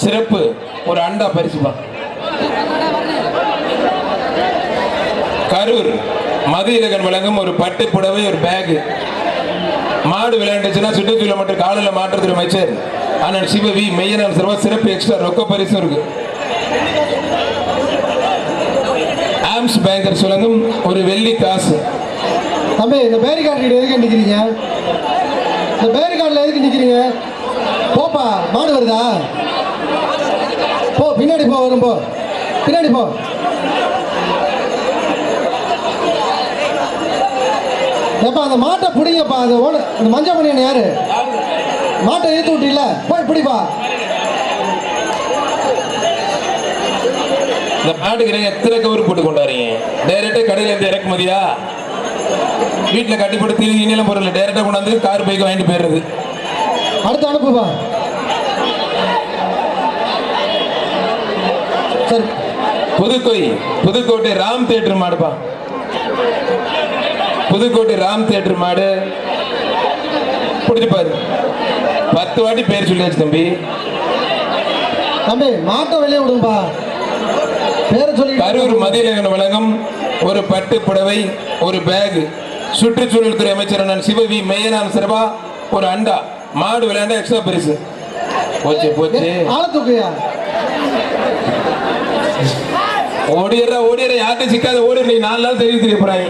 சிறப்பு. ஒரு அண்டா பரிசுப்பா கரூர் மது இலகன் வழங்கும் ஒரு பட்டு புடவை ஒரு பேகு மாடு விளையாண்டுச்சுன்னா சுற்றுச்சூழல் மற்றும் காலையில் மாற்றுத்துறை அமைச்சர் ஆனால் சிவவி மெய்யனால் சிறவா சிறப்பு எக்ஸ்ட்ரா ரொக்க பரிசு இருக்கு. ஆம்ஸ் பேங்கர் வழங்கும் ஒரு வெள்ளி காசு. தம்பி இந்த பேரிகார்டு எதுக்கு நிற்கிறீங்க இந்த பேரிகார்டில் எதுக்கு நிற்கிறீங்க போப்பா மாடு வருதா? பின்னாடி போ வரும் போ பின்னாடி போ. ஏப்பா அந்த மாட்டை பிடிங்கப்பா அந்த ஓன அந்த மஞ்சள் யாரு? மாட்டை இழுத்து விட்டில போய் பிடிப்பா. இந்த மாட்டுக்கு நீங்க எத்தனை கவர் போட்டு கொண்டாடுறீங்க டைரக்டா கடையில இருந்து இறக்குமதியா? வீட்டில் கட்டி போட்டு தீனி தீனியெல்லாம் பொருள் டைரக்டா கொண்டாந்து கார் பைக் வாங்கிட்டு போயிடுறது. அடுத்து அனுப்புப்பா. சரி புதுக்கோய் புதுக்கோட்டை ராம் தேட்டர் மாடுப்பா. புதுக்கோட்டை ராம் தேட்டர் மாடு. பிடிச்சிப்பாரு பத்து வாட்டி பேர் சொல்லியாச்சு தம்பி. தம்பி மாட்டை வெளியே விடுங்கப்பா. பேரை சொல்லி கரூர் மதியழகன் வழங்கும் ஒரு பட்டு புடவை ஒரு பேக் சுற்றுச்சூழல் துறை அமைச்சர் அண்ணன் சிவவி மெய்யனான் சிறப்பா ஒரு அண்டா. மாடு விளையாண்ட எக்ஸ்ட்ரா பரிசு. போச்சு போச்சு. ஆளை தூக்குயா ஓடிடுற ஓடிடுற. யார்கிட்ட சிக்காத ஓடிடுற? நாலு நாள் தெரிவித்து போறாங்க